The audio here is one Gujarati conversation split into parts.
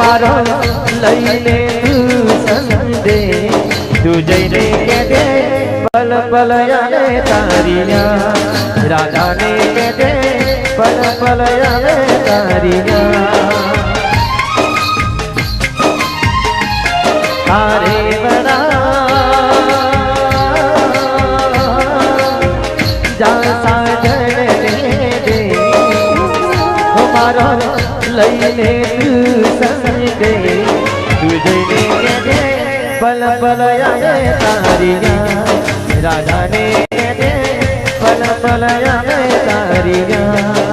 મારો લઈને સંદે તું જઈને કે દે પલ પલ આવે તારીયા રાધાને કે દે પલ પલ આવે તારીયા તારે મારો લઈને તું સંગે તું જઈને પલ પલ તારી રાધાને પલ પલ આવે તારી તારે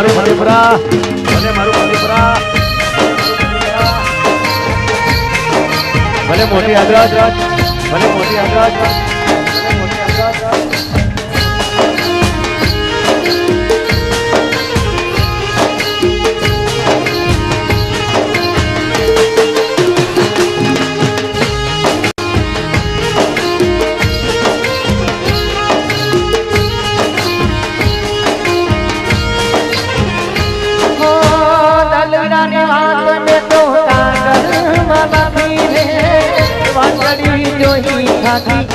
મારું મધેપુરા ભલે મારું મધેપુરા ભલે મોટી અગ્રજ ભલે મોટી અગ્રજ থাকি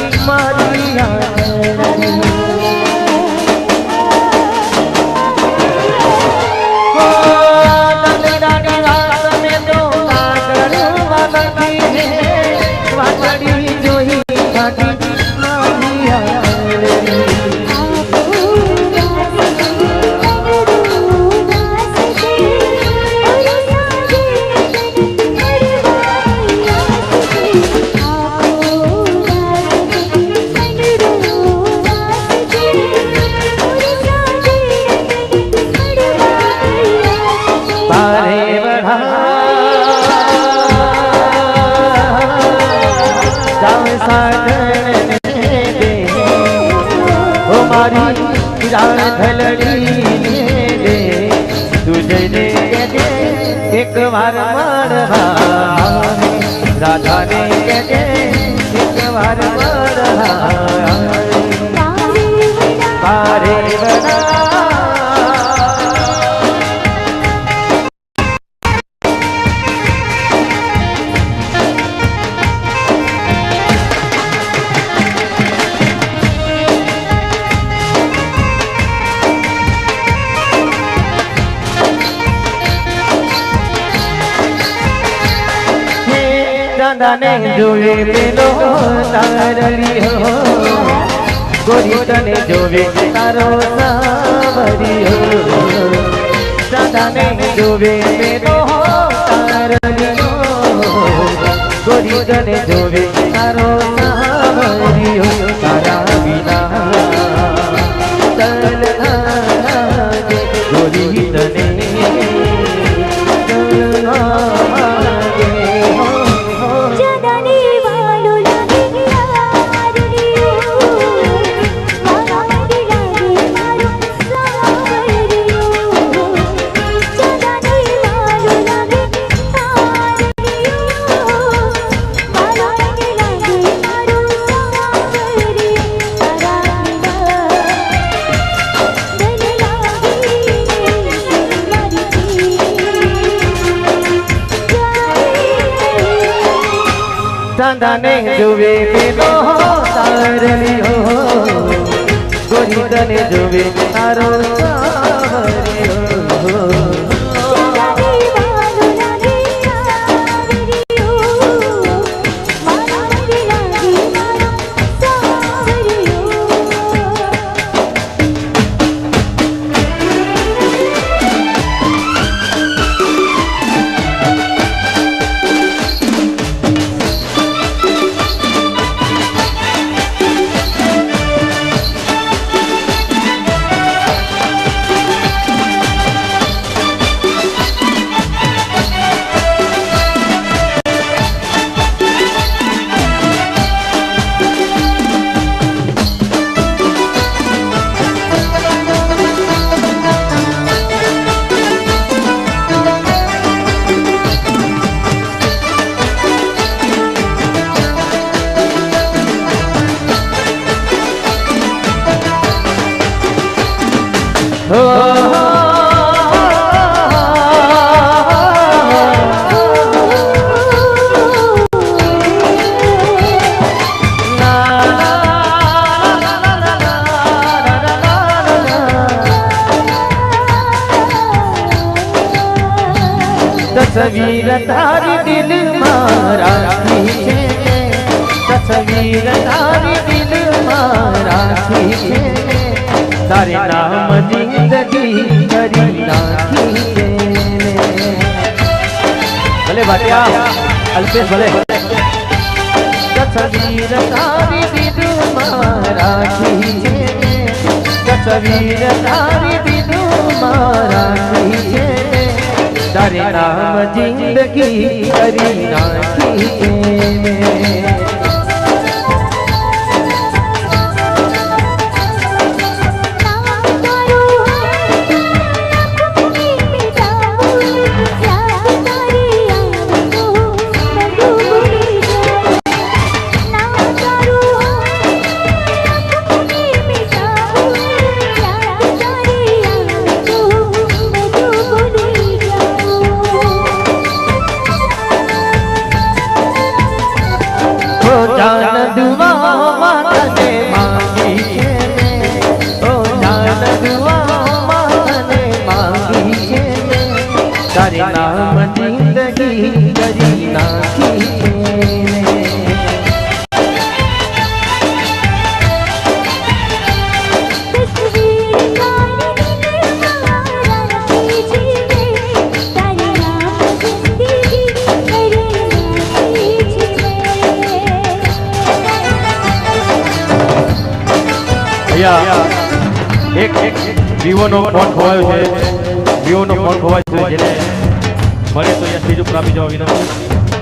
મારી થલડી દે તુજને દે એક વાર મારવા રાધાને દે એક વાર મારવા પારે વઢા દાદાને જોવે પેલો તારલિયો ગોરી તને જોવે તારો સાવરિયો દાદાને જોવે પેલો તારલિયો ગોરી તને જોવે તારો સાવરિયો ચાંદાને જોવે પેલો તારલિયો ગોરી તને જોવે તારો તસવીર તારી દિલમાં રાખી છે તસવીર તારી દિલમાં રાખી છે તારે નામ જિંદગી કરી નાખી છે ભલે ભાટિયા અલ્પેશ ભલે તસવીર તારી દિલમાં રાખી છે તસવીર તારી દિલમાં રાખી છે તારે નામ જિંદગી કરી નાખી જાન અહીંયા એક એક વિવોનો ફોન ખોવાયો છે? વિવોનો છે જેને તો અહીંયા સ્ટેજ ઉપર જવા વિનંતી.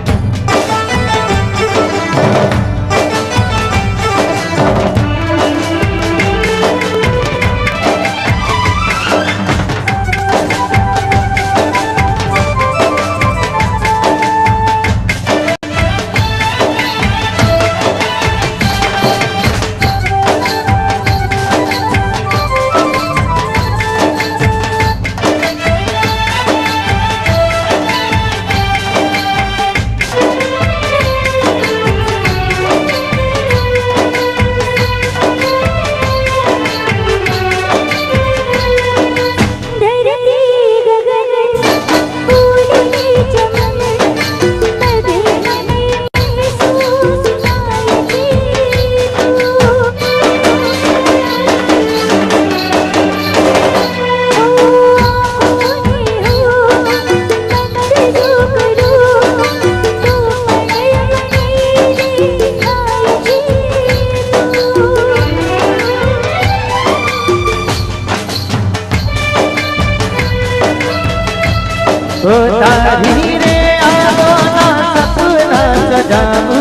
તારી રે આવાના સપના સજાવું.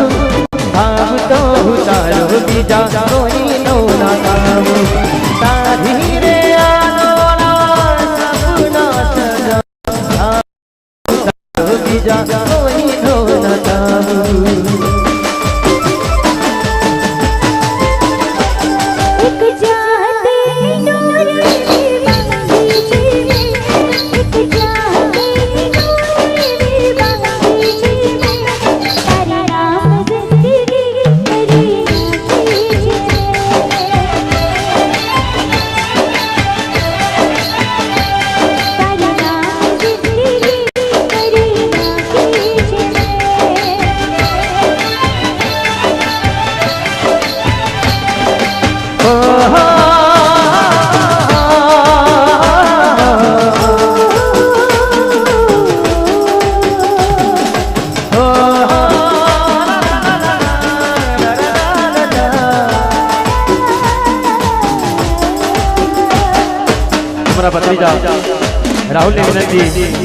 રાહુલની વિનંતી